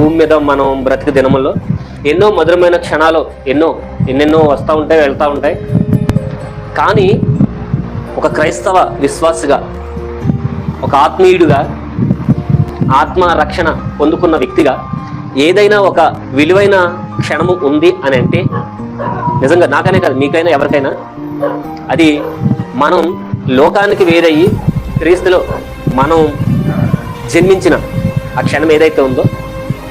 భూమి మీద మనం బ్రతికి దినముల్లో ఎన్నో మధురమైన క్షణాలు ఎన్నో ఎన్నెన్నో వస్తూ ఉంటాయి వెళ్తూ ఉంటాయి. కానీ ఒక క్రైస్తవ విశ్వాసిగా ఒక ఆత్మీయుడిగా ఆత్మ రక్షణ పొందుకున్న వ్యక్తిగా ఏదైనా ఒక విలువైన క్షణము ఉంది అని అంటే నిజంగా నాకనే కాదు మీకైనా ఎవరికైనా అది మనం లోకానికి వేరయ్యి క్రీస్తులో మనం జన్మించిన ఆ క్షణం ఏదైతే ఉందో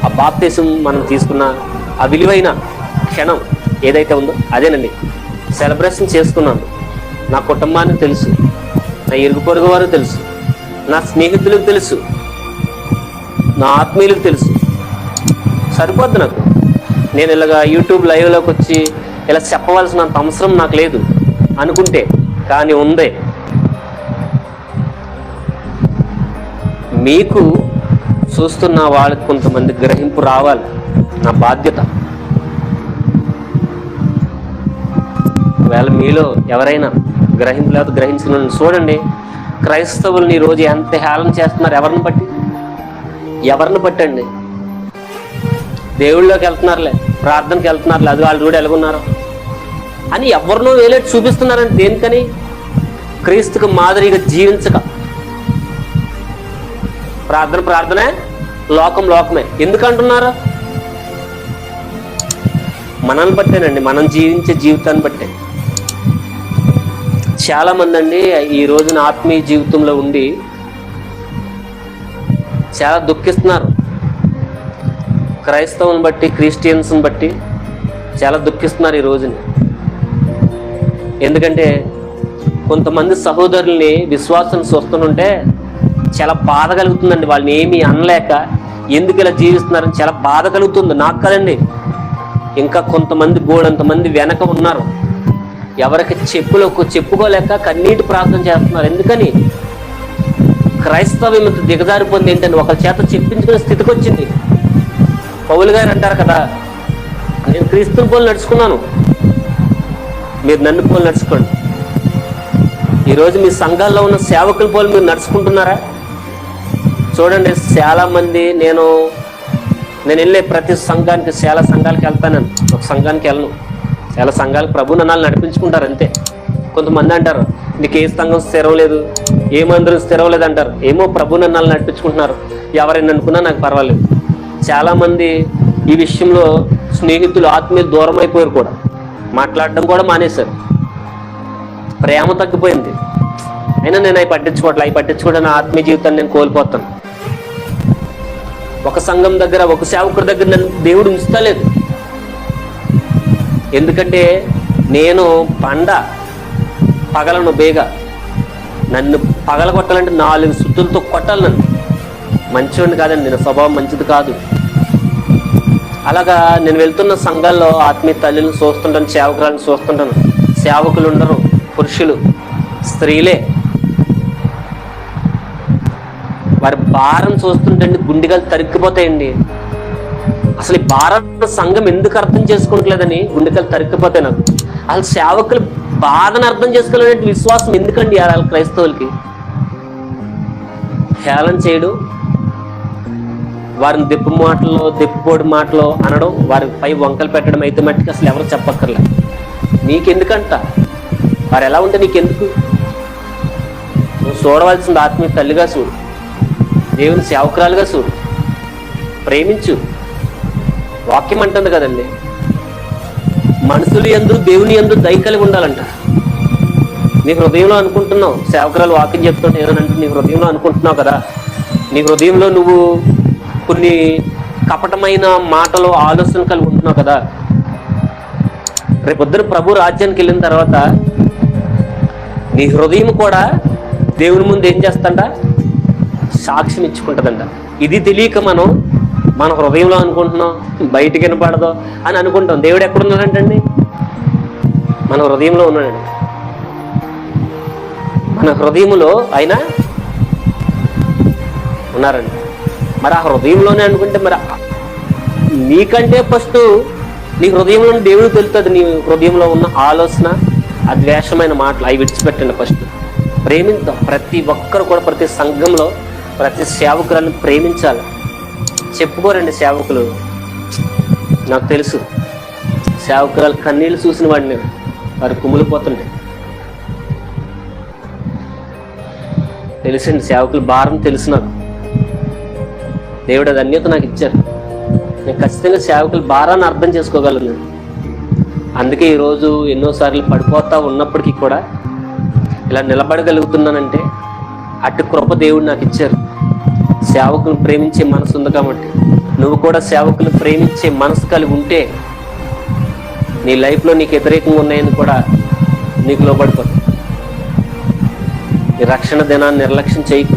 ఆ బాప్తీసం మనం తీసుకున్న ఆ విలువైన క్షణం ఏదైతే ఉందో అదేనండి. సెలబ్రేషన్ చేసుకున్నాను. నా కుటుంబానికి తెలుసు. నా ఇరుగు పొరుగు వారు తెలుసు. నా స్నేహితులకు తెలుసు. నా ఆత్మీయులకు తెలుసు. సరిపోద్ది నాకు. నేను ఇలాగా యూట్యూబ్ లైవ్లోకి వచ్చి ఇలా చెప్పవలసినంత అవసరం నాకు లేదు. అనుకుంటే కానీ ఉందే. మీకు చూస్తున్న వాళ్ళకి కొంతమంది గ్రహింపు రావాలి. నా బాధ్యత. ఒకవేళ మీలో ఎవరైనా గ్రహింపు లేకపోతే గ్రహించిన చూడండి. క్రైస్తవుల్ని రోజు ఎంత హేళన చేస్తున్నారు ఎవరిని బట్టి? ఎవరిని పట్టండి దేవుళ్ళలోకి వెళ్తున్నారులే ప్రార్థనకి వెళ్తున్నారులే అది వాళ్ళు కూడా ఎలాగున్నారు. అని ఎవరినో వేలేట్ చూపిస్తున్నారని దేనికని? క్రీస్తుకు మాదిరిగా జీవించక. ప్రార్థన ప్రార్థనే. లోకం లోకమే. ఎందుకంటున్నారు? మనల్ని బట్టేనండి మనం జీవించే జీవితాన్ని బట్టే. చాలా మంది అండి ఈ రోజున ఆత్మీయ జీవితంలో ఉండి చాలా దుఃఖిస్తున్నారు. క్రైస్తవుని బట్టి క్రిస్టియన్స్ని బట్టి చాలా దుఃఖిస్తున్నారు ఈ రోజుని. ఎందుకంటే కొంతమంది సహోదరుల్ని విశ్వాసం చూస్తుంటే చాలా బాధ కలుగుతుందండి. వాళ్ళని ఏమీ అనలేక ఎందుకు ఇలా జీవిస్తున్నారని చాలా బాధ కలుగుతుంది. నాకు కదండి. ఇంకా కొంతమంది గోడంతమంది వెనక ఉన్నారు. ఎవరికి చెప్పులో చెప్పుకోలేక కన్నీటి ప్రార్థన చేస్తున్నారు. ఎందుకని? క్రైస్తవ్యం ఇంత పొంది ఏంటంటే ఒకరి చేత చెప్పించుకునే స్థితికి వచ్చింది. పౌలు గారు అంటారు కదా నేను క్రీస్తుని పోలు నడుచుకున్నాను. మీరు నన్ను పోలు నడుచుకోండి. ఈరోజు మీ సంఘాల్లో ఉన్న సేవకుల పోలు మీరు నడుచుకుంటున్నారా? చూడండి చాలా మంది నేను నేను వెళ్ళే ప్రతి సంఘానికి చాలా సంఘాలకి వెళ్తాను. ఒక సంఘానికి వెళ్ళను. చాలా సంఘాలకు ప్రభు నన్నాలు నడిపించుకుంటారు అంతే. కొంతమంది అంటారు నీకు ఏ సంఘం స్థిరం లేదు? ఏ మందిరం స్థిరం లేదు? అంటారు. ఏమో ప్రభు నన్నాలు నడిపించుకుంటున్నారు. ఎవరైనా అనుకున్నా నాకు పర్వాలేదు. చాలామంది ఈ విషయంలో స్నేహితులు ఆత్మీయులు దూరం అయిపోయారు కూడా. మాట్లాడడం కూడా మానేశారు. ప్రేమ తగ్గిపోయింది. అయినా నేను అవి పట్టించుకోవట్లే. అవి పట్టించుకోవడం నా ఆత్మీయ జీవితాన్ని నేను కోల్పోతాను. ఒక సంఘం దగ్గర ఒక సేవకుడి దగ్గర నన్ను దేవుడు ఉంచుతలేదు. ఎందుకంటే నేను పండ పగలను బేగ. నన్ను పగల కొట్టాలంటే నాలుగు శుద్ధులతో కొట్టాలి నన్ను. మంచివాడిని కాదండి నేను స్వభావం మంచిది కాదు. అలాగా నేను వెళ్తున్న సంఘాల్లో ఆత్మీయ తల్లిని చూస్తుంటాను సేవకురాలను చూస్తుంటాను. సేవకులు ఉండరు పురుషులు స్త్రీలే. వారి భారం చూస్తుంటే గుండెగాలు తరిక్కిపోతాయండి. అసలు ఈ భారం సంఘం ఎందుకు అర్థం చేసుకోవట్లేదని గుండెకాలు తరిక్కిపోతాయి నాకు. అసలు సేవకులు బాధను అర్థం చేసుకోలేని విశ్వాసం ఎందుకండి వాళ్ళ క్రైస్తవులకి? హేళన చేయడం వారిని దెప్పు మాటలో దెప్పుపోడి మాటలో అనడం వారి పై వంకలు పెట్టడం అయితే మట్టికి అసలు ఎవరు చెప్పక్కర్లే. నీకెందుకంట వారు ఎలా ఉంటే నీకెందుకు? నువ్వు చూడవలసింది ఆత్మీయ తల్లిగా చూడు. దేవుని సేవకురాలుగా చూడు ప్రేమించు. వాక్యం అంటుంది కదండి. మనుషులు ఎందు దేవుని ఎందు దయ కలిగి ఉండాలంట. నీ హృదయంలో అనుకుంటున్నావు సేవకురాలు వాక్యం చెప్తుంటే ఏమనంటే నీ హృదయంలో అనుకుంటున్నావు కదా. నీ హృదయంలో నువ్వు కొన్ని కపటమైన మాటలు ఆలోచన కలిగి ఉంటున్నావు కదా. రేపొద్దున ప్రభు రాజ్యానికి వెళ్ళిన తర్వాత నీ హృదయం కూడా దేవుని ముందు ఏం చేస్తాడా సాక్ష్యం ఇచ్చుకుంటుందంట. ఇది తెలియక మనం మన హృదయంలో అనుకుంటున్నాం బయటికి వినపడదు అని అనుకుంటాం. దేవుడు ఎక్కడున్నాడంటండి? మన హృదయంలో ఉన్నాడండి. మన హృదయంలో ఆయన ఉన్నారండి. మరి ఆ హృదయంలోనే అనుకుంటే మరి నీకంటే ఫస్ట్ నీ హృదయంలో దేవుడు తెలుస్తుంది నీ హృదయంలో ఉన్న ఆలోచన ఆ ద్వేషమైన మాటలు అవి విడిచిపెట్టండి ఫస్ట్. ప్రేమిద్దాం ప్రతి ఒక్కరు కూడా ప్రతి సంఘంలో ప్రతి సేవకులను ప్రేమించాలి. చెప్పుకోరండి సేవకులు. నాకు తెలుసు. సేవకురాలు కన్నీళ్ళు చూసిన వాడిని వారు కుమిలిపోతుండే. తెలుసండి సేవకులు భారం తెలుసు నాకు. దేవుడు అది అన్యత నాకు ఇచ్చారు. నేను ఖచ్చితంగా సేవకుల భారాన్ని అర్థం చేసుకోగలను అందుకే ఈరోజు ఎన్నోసార్లు పడిపోతా ఉన్నప్పటికీ కూడా ఇలా నిలబడగలుగుతున్నానంటే అటు కృప దేవుడు నాకు ఇచ్చారు. సేవకులు ప్రేమించే మనసు ఉంది కాబట్టి. నువ్వు కూడా సేవకులు ప్రేమించే మనసు కలిగి ఉంటే నీ లైఫ్లో నీకు వ్యతిరేకంగా ఉన్నాయని కూడా నీకు లోబడిపోతుంది ఈ రక్షణ దినాన్ని నిర్లక్ష్యం చేయకు.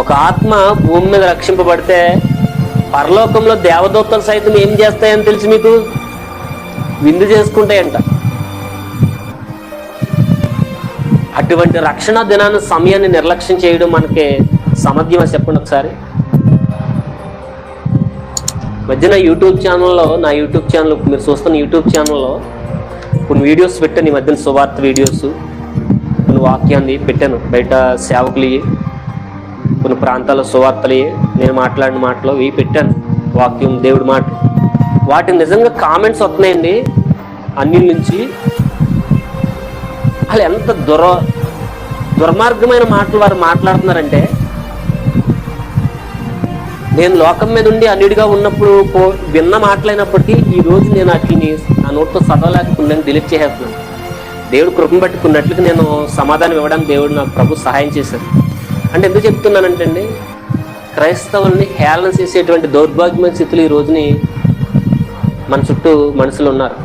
ఒక ఆత్మ భూమి మీద రక్షింపబడితే పరలోకంలో దేవదూతలు సైతం ఏం చేస్తాయని తెలిసి మీకు? విందు చేసుకుంటాయంట. అటువంటి రక్షణ దినాన్ని సమయాన్ని నిర్లక్ష్యం చేయడం మనకి సమధ్యమా చెప్పండి ఒకసారి. మధ్యన యూట్యూబ్ ఛానల్లో నా యూట్యూబ్ ఛానల్ మీరు చూస్తున్న యూట్యూబ్ ఛానల్లో కొన్ని వీడియోస్ పెట్టాను. ఈ మధ్యన సువార్త వీడియోస్ కొన్ని వాక్యాన్ని పెట్టాను. బయట సేవకులు కొన్ని ప్రాంతాల్లో సువార్తలు నేను మాట్లాడిన మాటలు ఇవి పెట్టాను. వాక్యం దేవుడి మాట. వాటి నిజంగా కామెంట్స్ వస్తున్నాయండి. అన్నిల నుంచి అసలు ఎంత దుర దుర్మార్గమైన మాటలు వారు మాట్లాడుతున్నారంటే నేను లోకం మీద ఉండి అన్నిటిగా ఉన్నప్పుడు పో విన్న మాటలైనప్పటికీ ఈ రోజు నేను వాటిని నా నోట్తో చదవలేకపోయిందని డిలీట్ చేసేస్తున్నాను. దేవుడు కృపను పట్టుకున్నట్లుగా నేను సమాధానం ఇవ్వడానికి దేవుడు నాకు ప్రభు సహాయం చేశారు అంటే ఎందుకు చెప్తున్నానంటే అండి క్రైస్తవుల్ని హేళన చేసేటువంటి దౌర్భాగ్యమైన స్థితులు ఈ రోజుని మన చుట్టూ మనుషులు ఉన్నారు.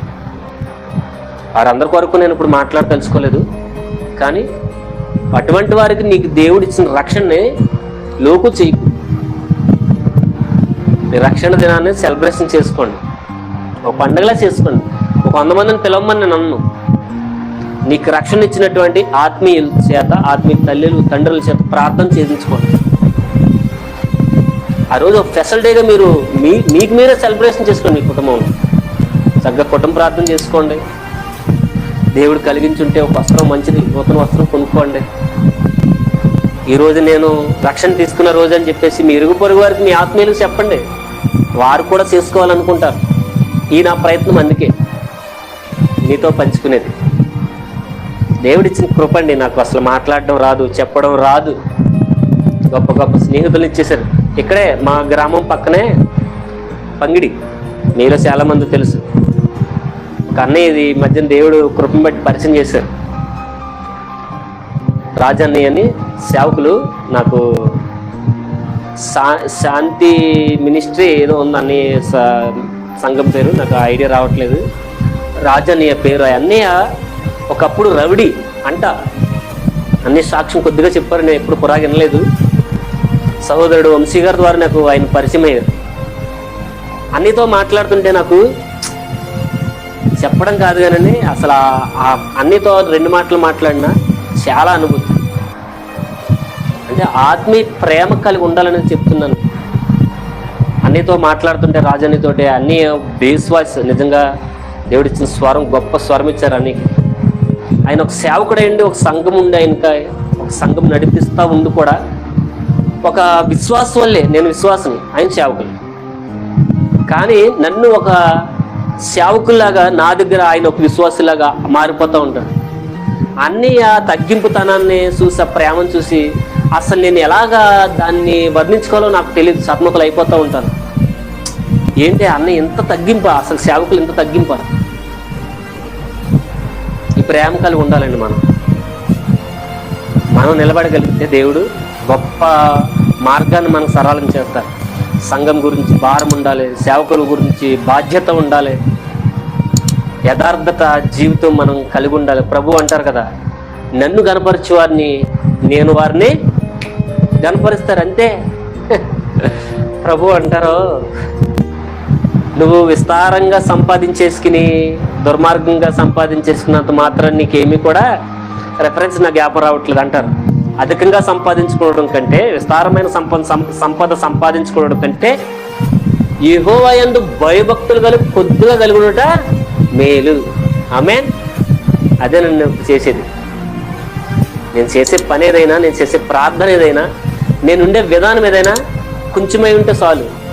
వారందరి కొరకు నేను ఇప్పుడు మాట్లాడ తెలుసుకోలేదు కానీ అటువంటి వారికి నీకు దేవుడు ఇచ్చిన రక్షణని లోకు చేయకు. మీ రక్షణ దినాన్ని సెలబ్రేషన్ చేసుకోండి. ఒక పండగలా చేసుకోండి. ఒక వంద మందిని పిలవమని నేను అన్ను. నీకు రక్షణ ఇచ్చినటువంటి ఆత్మీయుల చేత ఆత్మీయ తల్లులు తండ్రుల చేత ప్రార్థన చేయించుకోండి. ఆ రోజు ఒక స్పెషల్ డేగా మీరు మీ మీకు మీరే సెలబ్రేషన్ చేసుకోండి మీ కుటుంబంలో. చక్కగా కుటుంబ ప్రార్థన చేసుకోండి. దేవుడు కలిగించుంటే ఒక వస్త్రం మంచిది నూతన వస్త్రం కొనుక్కోండి. ఈరోజు నేను రక్షణ తీసుకున్న రోజు అని చెప్పేసి మీ ఇరుగు పొరుగు వారికి మీ ఆత్మీయులకు చెప్పండి. వారు కూడా చేసుకోవాలనుకుంటారు. ఈ నా ప్రయత్నం అందుకే మీతో పంచుకునేది. దేవుడిచ్చిన కృపండి నాకు అసలు మాట్లాడడం రాదు చెప్పడం రాదు. గొప్ప గొప్ప స్నేహితులు ఇచ్చేసారు ఇక్కడే మా గ్రామం పక్కనే పంగిడి. మీలో చాలా మంది తెలుసు. కన్నయ్య ఇది ఈ మధ్యన దేవుడు కృపను బట్టి పరిచయం చేశారు రాజన్నయ్య అని సేవకులు నాకు శా శాంతి మినిస్ట్రీ ఏదో ఉందని సంఘం పేరు నాకు ఐడియా రావట్లేదు. రాజన్నయ్య పేరు అన్నయ్య ఒకప్పుడు రవిడి అంట. అన్ని సాక్ష్యం కొద్దిగా చెప్పారు నేను ఎప్పుడు పురా వినలేదు. సహోదరుడు వంశీ గారి ద్వారా నాకు ఆయన పరిచయం అయ్యారు. అన్నితో మాట్లాడుతుంటే నాకు చెప్పడం కాదు కానీ అసలు ఆ- అన్నితో రెండు మాటలు మాట్లాడినా చాలా అనుభూతి. అంటే ఆత్మీయ ప్రేమ కలిగి ఉండాలని చెప్తున్నాను. అన్నితో మాట్లాడుతుంటే రాజన్నతోటి అన్ని బేస్ వాయిస్ నిజంగా దేవుడిచ్చిన స్వరం గొప్ప స్వరం ఇచ్చారు అన్ని ఆయన ఒక సేవకుడైండి ఒక సంఘం ఉండి ఆయనక ఒక సంఘం నడిపిస్తూ ఉండి కూడా ఒక విశ్వాసం వల్లే నేను విశ్వాసని ఆయన సేవకులు. కానీ నన్ను ఒక సేవకుల్లాగా నా దగ్గర ఆయన ఒక విశ్వాసులాగా మారిపోతూ ఉంటాడు. అన్ని ఆ తగ్గింపుతనాన్ని చూసి ఆ ప్రేమను చూసి అసలు నేను ఎలాగా దాన్ని వర్ణించుకోవాలో నాకు తెలియదు సత్మకులు అయిపోతూ ఉంటాను ఏంటి అన్న ఎంత తగ్గింప? అసలు సేవకులు ఎంత తగ్గింప? ఈ ప్రేమ కలిగి ఉండాలండి మనం. మనం నిలబడగలిగితే దేవుడు గొప్ప మార్గాన్ని మనకు సరళం చేస్తారు. సంఘం గురించి భారం ఉండాలి సేవకుల గురించి బాధ్యత ఉండాలి. యథార్థత జీవితం మనం కలిగి ఉండాలి. ప్రభు అంటారు కదా నన్ను గనపరిచే వారిని నేను వారిని కనపరుస్తారు అంతే ప్రభు అంటారు నువ్వు విస్తారంగా సంపాదించేసుకుని దుర్మార్గంగా సంపాదించేసుకున్నంత మాత్రం నీకేమీ కూడా రెఫరెన్స్ నాకు జ్ఞాపకం రావట్లేదు అంటారు. అధికంగా సంపాదించుకోవడం కంటే విస్తారమైన సంపద సం- సంపద సంపాదించుకోవడం కంటే యహోవయందు భయభక్తులు కలిగి కొద్దిగా కలిగి మేలు. ఆమె అదే నన్ను చేసేది. నేను చేసే పని ఏదైనా నేను చేసే ప్రార్థన ఏదైనా నేనుండే విధానం ఏదైనా కొంచెమై ఉంటే చాలు.